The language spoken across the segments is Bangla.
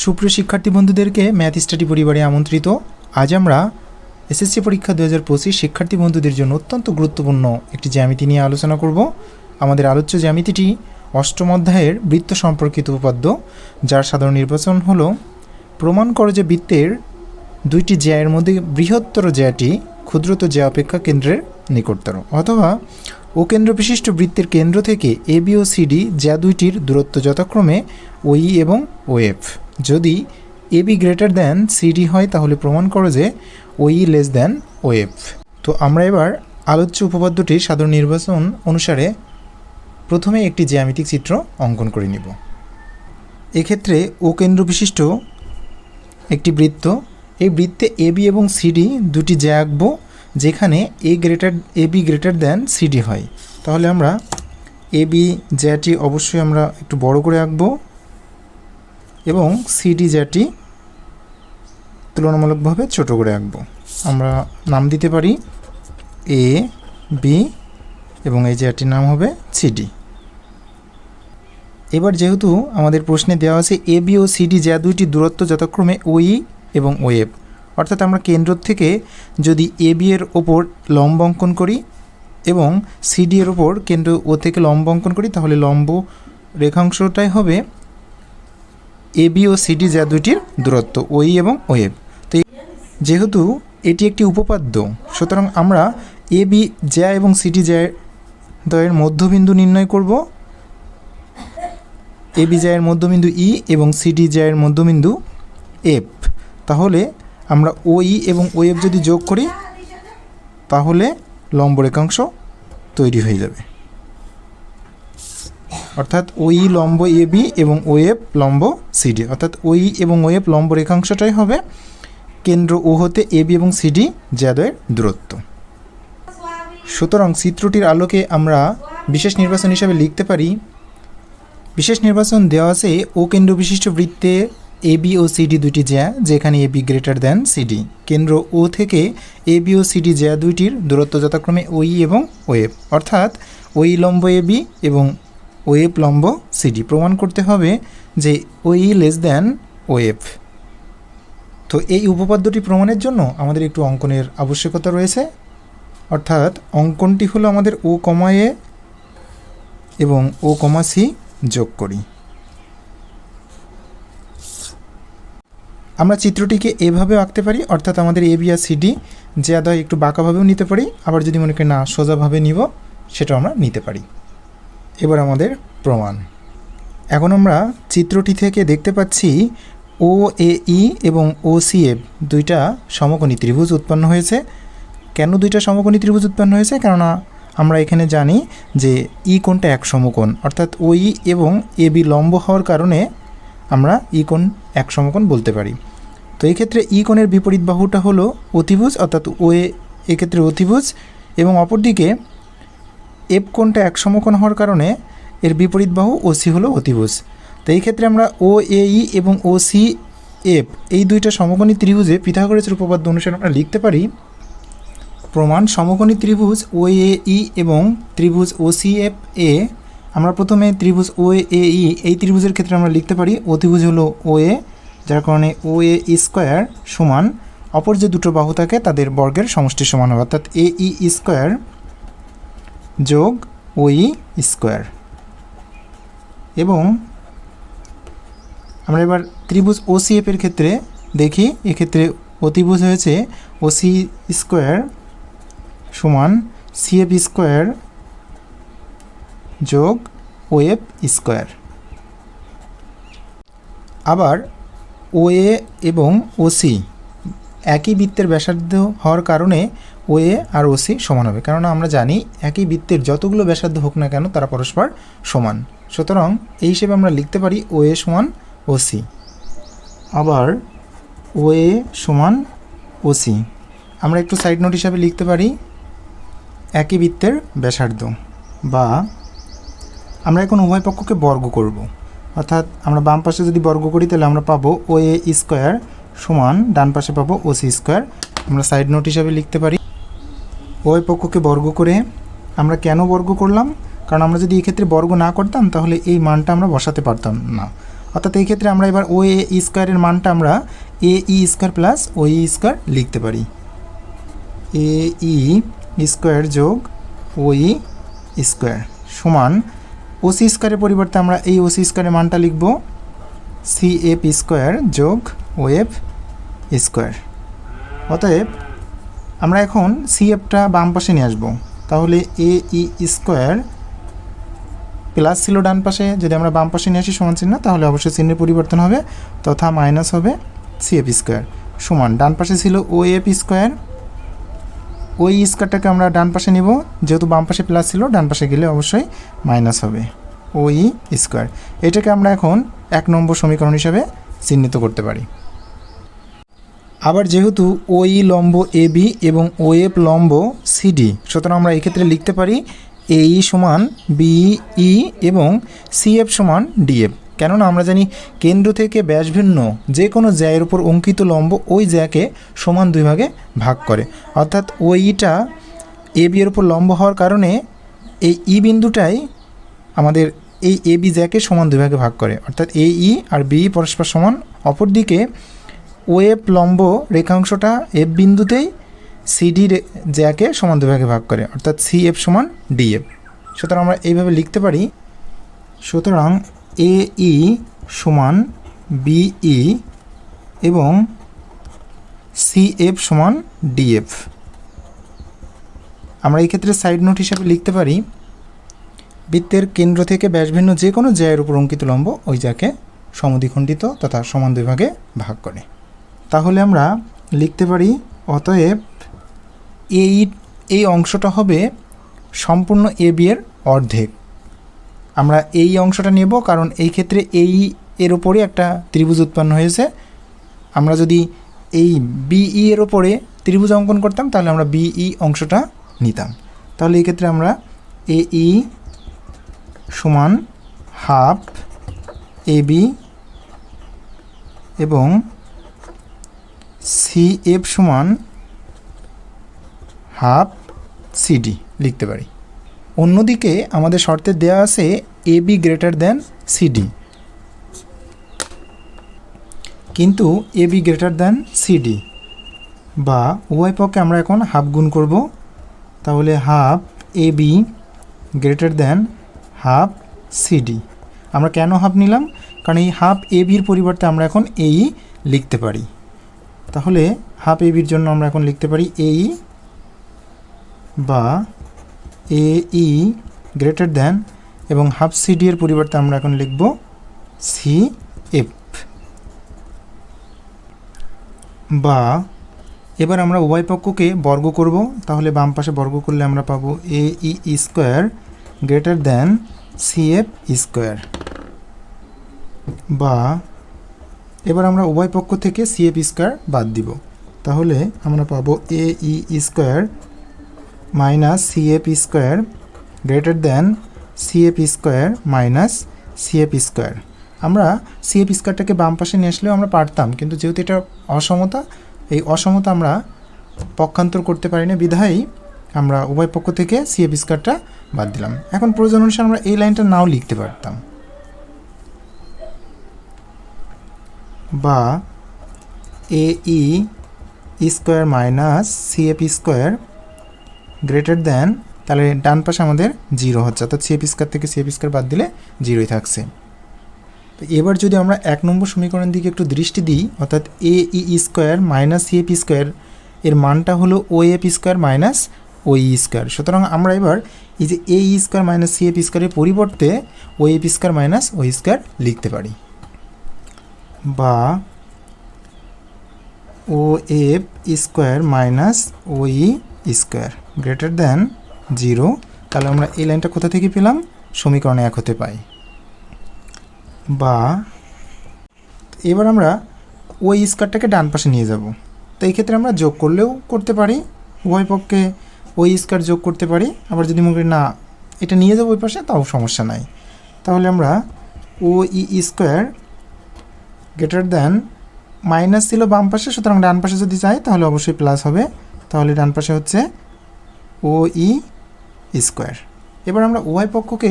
সুপ্রিয় শিক্ষার্থী বন্ধুদেরকে ম্যাথ স্টাডি পরিবারে আমন্ত্রিত। আজ আমরা এসএসসি পরীক্ষা দু হাজার পঁচিশ শিক্ষার্থী বন্ধুদের জন্য অত্যন্ত গুরুত্বপূর্ণ একটি জ্যামিতি নিয়ে আলোচনা করব। আমাদের আলোচ্য জ্যামিতিটি অষ্টম অধ্যায়ের বৃত্ত সম্পর্কিত উপাদ্য যার সাধারণ নির্বাচন হল প্রমাণ করো যে বৃত্তের দুইটি জ্যায়ের মধ্যে বৃহত্তর জ্যাটি ক্ষুদ্রত জ্যা অপেক্ষা কেন্দ্রের নিকটতর, অথবা ও কেন্দ্র বিশিষ্ট বৃত্তের কেন্দ্র থেকে এ, বি ও সিডি জ্যা দুইটির দূরত্ব যথাক্রমে ওই এবং ও এফ। যদি A B greater than CD হয়, তাহলে প্রমাণ করো যে ওই লেস দ্যান ও এফ। তো আমরা এবার আলোচ্য উপপাদ্যটির সাধারণ নির্বাচন অনুসারে প্রথমে একটি জ্যামিতিক চিত্র অঙ্কন করে নিব। এক্ষেত্রে ও কেন্দ্র বিশিষ্ট একটি বৃত্ত, এই বৃত্তে এ বি এবং সিডি দুটি জ্যা আঁকবো, যেখানে A greater, A B greater than CD হয়। তাহলে আমরা এ বি জ্যাটি অবশ্যই আমরা একটু বড় করে আঁকবো। এবং সিডি জ্যাটি তুলনামূলকভাবে ছোট করে আঁকবো। আমরা নাম দিতে পারি এ বি এবং এই জ্যাটির নাম হবে সিডি এবার যেহেতু আমাদের প্রশ্নে দেওয়া আছে এ বি ও সিডি জ্যা দুইটি দূরত্ব যথাক্রমে ওই এবং ওয়েব অর্থাৎ আমরা কেন্দ্র থেকে যদি এ বি এর ওপর লম্ব অঙ্কন করি এবং সিডি এর ওপর কেন্দ্র ও থেকে লম্ব অঙ্কন করি, তাহলে লম্ব রেখাংশটাই হবে এ বি ও সিডি যা দুইটির দূরত্ব ওই এবং ওয়েব তো যেহেতু এটি একটি উপপাদ্য, সুতরাং আমরা এ বি জ্যা এবং সিডি জ্যা দ্বয়ের মধ্যবিন্দু নির্ণয় করব। এ বি জ্যায়ের মধ্যবিন্দু ই এবং সিডি জ্যায়ের মধ্যবিন্দু এফ তাহলে আমরা ও ই এবং ও যদি যোগ করি, তাহলে লম্ব রেখাংশ তৈরি হয়ে যাবে। অর্থাৎ ওই লম্ব এ বি এবং ও এফ লম্ব সিডি অর্থাৎ ওই এবং ও এফ লম্ব রেখাংশটাই হবে কেন্দ্র ও হতে এ বি এবং সিডি জ্যাদয়ের দূরত্ব। সুতরাং চিত্রটির আলোকে আমরা বিশেষ নির্বাচন হিসাবে লিখতে পারি, বিশেষ নির্বাচন দেওয়া আছে ও কেন্দ্র বিশিষ্ট বৃত্তে এ বি ও সিডি দুইটি জ্যা, যেখানে A B greater than CD কেন্দ্র ও থেকে এ বি ও সিডি জ্যা দুইটির দূরত্ব যথাক্রমে ওই এবং ওয়েব অর্থাৎ ওই লম্ব এ বি এবং ওয়েব লম্ব সিডি প্রমাণ করতে হবে যে ওই লেস দ্যান ওয়েব। তো এই উপপাদ্যটি প্রমাণের জন্য আমাদের একটু অঙ্কনের আবশ্যকতা রয়েছে। অর্থাৎ অঙ্কনটি হলো আমাদের ও কমা এ এবং ও কমা সি যোগ করি। আমরা চিত্রটিকে এভাবেও আঁকতে পারি, অর্থাৎ আমাদের এ, বি আর সিডি যে আদয় একটু বাঁকাভাবেও নিতে পারি, আবার যদি মনে করি না সোজাভাবে নিব, সেটাও আমরা নিতে পারি। এবার আমাদের প্রমাণ। এখন আমরা চিত্রটি থেকে দেখতে পাচ্ছি ও এ ই এবং ও সি এফ দুইটা সমকোণী ত্রিভুজ উৎপন্ন হয়েছে। কেন দুইটা সমকোণী ত্রিভুজ উৎপন্ন হয়েছে? কেননা আমরা এখানে জানি যে ই কোণটা এক সমকোণ, অর্থাৎ ও ই এবং এ বি লম্ব হওয়ার কারণে আমরা ই কোণ এক সমকোণ বলতে পারি। তো এই ক্ষেত্রে ই কোণের বিপরীত বাহুটা হলো অতিভুজ, অর্থাৎ ও এক্ষেত্রে অতিভুজ এবং অপরদিকে এফ কোণটা এক সমকোণ হওয়ার কারণে এর বিপরীত বাহু ও সি হলো অতিভুজ। তো এই ক্ষেত্রে আমরা ও, এ, ই এবং ও, সি এফ এই দুইটা সমকোণী ত্রিভুজে পিথাগোরাসের উপপাদ্য অনুসারে আমরা লিখতে পারি প্রমাণ সমকোণী ত্রিভুজ ও, এ, ই এবং ত্রিভুজ ও, সি এফ এ। আমরা প্রথমে ত্রিভুজ ও, এ, ই এই ত্রিভুজের ক্ষেত্রে আমরা লিখতে পারি অতিভুজ হলো ও, এ, যার কারণে ও, এ স্কোয়ার সমান অপর যে দুটো বাহু থাকে তাদের বর্গের সমষ্টি সমান হবে। অর্থাৎ এ ই স্কোয়ার যোগ ও ই স্কোয়ার। এবং আমরা এবার ত্রিভুজ ও সি এফের ক্ষেত্রে দেখি, এক্ষেত্রে অতিভুজ হয়েছে ও সি স্কোয়ার সমান সি এফ স্কোয়ার যোগ ও এফ স্কোয়ার। আবার ও এ এবং ও সি একই বৃত্তের ব্যাসার্ধ হওয়ার কারণে ও এ আর ও সি সমান হবে। কারণ আমরা জানি একই বৃত্তের যতগুলো ব্যাসার্ধ হোক না কেন তারা পরস্পর সমান। সুতরাং এই হিসেবে আমরা লিখতে পারি ও এ সমান ও সি। আবার ও এ সমান ও সি। আমরা একটু সাইড নোট হিসাবে লিখতে পারি একই বৃত্তের ব্যাসার্ধ বা আমরা এখন উভয় পক্ষকে বর্গ করব। অর্থাৎ আমরা বাম পাশে যদি বর্গ করি তাহলে আমরা পাবো ও এ স্কোয়ার সমান ডান পাশে পাবো ও সি স্কোয়ার। আমরা সাইড নোট হিসাবে লিখতে পারি উভয় পক্ষকে বর্গ করে আমরা কেন বর্গ করলাম? কারণ আমরা যদি এক্ষেত্রে বর্গ না করতাম, তাহলে এই মানটা আমরা বসাতে পারতাম না। অর্থাৎ এই ক্ষেত্রে আমরা এবার ও এ স্কোয়ারের মানটা আমরা A E square plus O E square লিখতে পারি। এ ই স্কোয়ার যোগ ও ই স্কোয়ার সমান ওসি স্কোয়ারের পরিবর্তে আমরা এই ওসি স্কোয়ারের মানটা লিখব সি এফ স্কোয়ার যোগ ও এফ স্কোয়ার। অতএব আমরা এখন সি এফটা বাম পাশে নিয়ে আসব। তাহলে এ ই স্কোয়ার প্লাস ছিল ডান পাশে, যদি আমরা বাম পাশে নিয়ে আসি সমান চিহ্ন, তাহলে অবশ্যই চিহ্নের পরিবর্তন হবে তথা মাইনাস হবে সি এফ স্কোয়ার সমান। ডান পাশে ছিল ও এফ স্কোয়ার ওই স্কোয়ারটাকে আমরা ডান পাশে নিব, যেহেতু বাম পাশে প্লাস ছিল, ডান পাশে গেলে অবশ্যই মাইনাস হবে ওই স্কোয়ার। এটাকে আমরা এখন এক নম্বর সমীকরণ হিসাবে চিহ্নিত করতে পারি। আবার যেহেতু ওই লম্ব এ বি এবং ও এফ লম্ব সিডি সুতরাং আমরা এক্ষেত্রে লিখতে পারি এই সমান বিই এবং সিএফ সমান ডিএফ কেননা আমরা জানি কেন্দ্র থেকে ব্যাস ভিন্ন যে কোনো জ্যায়ের উপর অঙ্কিত লম্ব ওই জ্যাকে সমান দুই ভাগে ভাগ করে। অর্থাৎ ওইটা এ বি এর উপর লম্ব হওয়ার কারণে এই ই বিন্দুটাই আমাদের এই এ বি জ্যাকে সমান দুই ভাগে ভাগ করে। অর্থাৎ এ ই আর বি পরস্পর সমান অপরদিকে ও এফ লম্ব রেখাংশটা এফ বিন্দুতেই সিডি জ্যাকে সমান দুই ভাগে করে, অর্থাৎ সি এফ সমান ডিএফ সুতরাং আমরা এইভাবে লিখতে পারি, সুতরাং এ ই সমান বিই এবং সি এফ সমান ডিএফ আমরা এই ক্ষেত্রে সাইড নোট হিসাবে লিখতে পারি, বৃত্তের কেন্দ্র থেকে ব্যাসভিন্ন যে কোনো জ্যায়ের উপর অঙ্কিত লম্ব ওই জ্যাকে সমদ্বিখণ্ডিত তথা সমান দুই ভাগে ভাগ করে। তাহলে আমরা লিখতে পারি, অতএব এই এই অংশটা হবে সম্পূর্ণ এ, বি এর অর্ধেক। আমরা এই অংশটা নেব কারণ এই ক্ষেত্রে এই এর ওপরে একটা ত্রিভুজ উৎপন্ন হয়েছে। আমরা যদি এই বিই এর ওপরে ত্রিভুজ অঙ্কন করতাম, তাহলে আমরা বিই অংশটা নিতাম। তাহলে এই ক্ষেত্রে আমরা এ, ই সমান হাফ এ, বি এবং সি এফ সমান হাফ সিডি লিখতে পারি। অন্যদিকে আমাদের শর্তে দেওয়া আছে A B greater than CD কিন্তু A B greater than CD বা উভয় পক্ষে আমরা এখন হাফ গুণ করব। তাহলে half A B greater than half CD আমরা কেন হাফ নিলাম? কারণ এই হাফ এ বির পরিবর্তে আমরা এখন এই লিখতে পারি। তাহলে হাফ এ বির জন্য আমরা এখন লিখতে পারি এই বা এ ই গ্রেটার দ্যান এবং হাফ সিডি এর পরিবর্তে আমরা এখন লিখব সি এফ বা এবার আমরা উভয় পক্ষকে বর্গ করব, তাহলে বাম পাশে বর্গ করলে আমরা পাবো A E square greater than C F square বা এবার আমরা উভয় পক্ষ থেকে সি এফ স্কোয়ার বাদ দিব। তাহলে আমরা পাবো A E square minus C F square greater than C F square minus C F square আমরা সি এফ স্কোয়ারটাকে বাম পাশে নিয়ে আসলেও আমরা পারতাম, কিন্তু যেহেতু এটা অসমতা, এই অসমতা আমরা পক্ষান্তর করতে পারি না বিধায়ী আমরা উভয় পক্ষ থেকে সি এফ স্কোয়ারটা বাদ দিলাম। এখন প্রয়োজন অনুসারে আমরা এই লাইনটা নাও লিখতে পারতাম। বা A E square minus C F square greater than তাহলে ডান পাশে আমাদের জিরো হচ্ছে। অর্থাৎ সিএফ স্কোয়ার থেকে সিএফ স্কোয়ার বাদ দিলে জিরোই থাকছে। তো এবার যদি আমরা এক নম্বর সমীকরণের দিকে একটু দৃষ্টি দিই, অর্থাৎ A E square minus CF square, এর মানটা হলো O F square minus O E square. সুতরাং আমরা এবার এই যে A E square minus CF স্কোয়ারের পরিবর্তে O F square minus O square লিখতে পারি। বা O F square minus O E square greater than zero. তাহলে আমরা এই লাইনটা কোথা থেকে পেলাম? সমীকরণে এক হতে পাই। বা এবার আমরা ওই স্কোয়ারটাকে ডান পাশে নিয়ে যাব। তো এই ক্ষেত্রে আমরা যোগ করলেও করতে পারি, উভয় পক্ষে ওই স্কোয়ার যোগ করতে পারি। আবার যদি মনে করি না, এটা নিয়ে যাব ওই পাশে, তাও সমস্যা নাই। তাহলে আমরা O E square greater than minus ছিল বাম পাশে, সুতরাং ডান পাশে যদি যাই তাহলে অবশ্যই প্লাস হবে। তাহলে ডান পাশে হচ্ছে ও ই স্কোয়ার এবার আমরা উভয় পক্ষকে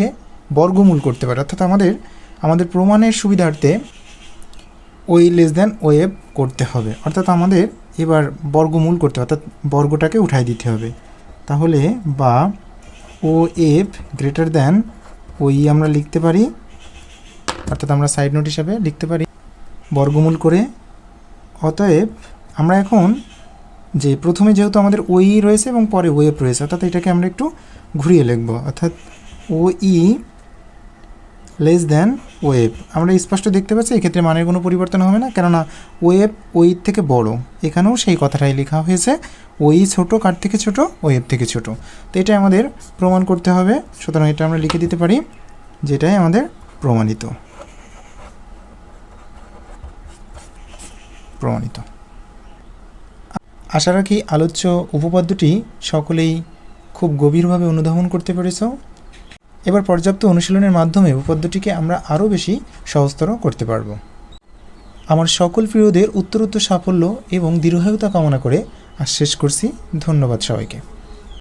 বর্গমূল করতে পারি, অর্থাৎ আমাদের আমাদের প্রমাণের সুবিধার্থে ওই লেস দেন ওয়েব করতে হবে। অর্থাৎ আমাদের এবার বর্গমূল করতে হবে, অর্থাৎ বর্গটাকে উঠাই দিতে হবে। তাহলে বা ও এফ গ্রেটার দ্যান ওই আমরা লিখতে পারি, অর্থাৎ আমরা সাইড নোট হিসাবে লিখতে পারি। বর্গমূল করে। অতএব আমরা এখন যে প্রথমে যেহেতু আমাদের ওই রয়েছে এবং পরে ওয়েব রয়েছে, অর্থাৎ এটাকে আমরা একটু ঘুরিয়ে লিখব। অর্থাৎ ও ই লেস দ্যান ওয়েব আমরা স্পষ্ট দেখতে পাচ্ছি এক্ষেত্রে মানের কোনো পরিবর্তন হবে না, কেননা ওয়েব ওই থেকে বড়। এখানেও সেই কথাটাই লেখা হয়েছে, ওই ছোট কার থেকে ছোট? ওয়েব থেকে ছোট। তো এটাই আমাদের প্রমাণ করতে হবে। সুতরাং এটা আমরা লিখে দিতে পারি, যেটাই আমাদের প্রমাণিত। প্রমাণিত। আশা রাখি আলোচ্য উপপাদ্যটি সকলেই খুব গভীরভাবে অনুধাবন করতে পেরেছ। এবার পর্যাপ্ত অনুশীলনের মাধ্যমে উপপাদ্যটিকে আমরা আরও বেশি সহজতর করতে পারব। আমার সকল প্রিয়দের উত্তরোত্তর সাফল্য এবং দীর্ঘায়ুতা কামনা করে আজ শেষ করছি। ধন্যবাদ সবাইকে।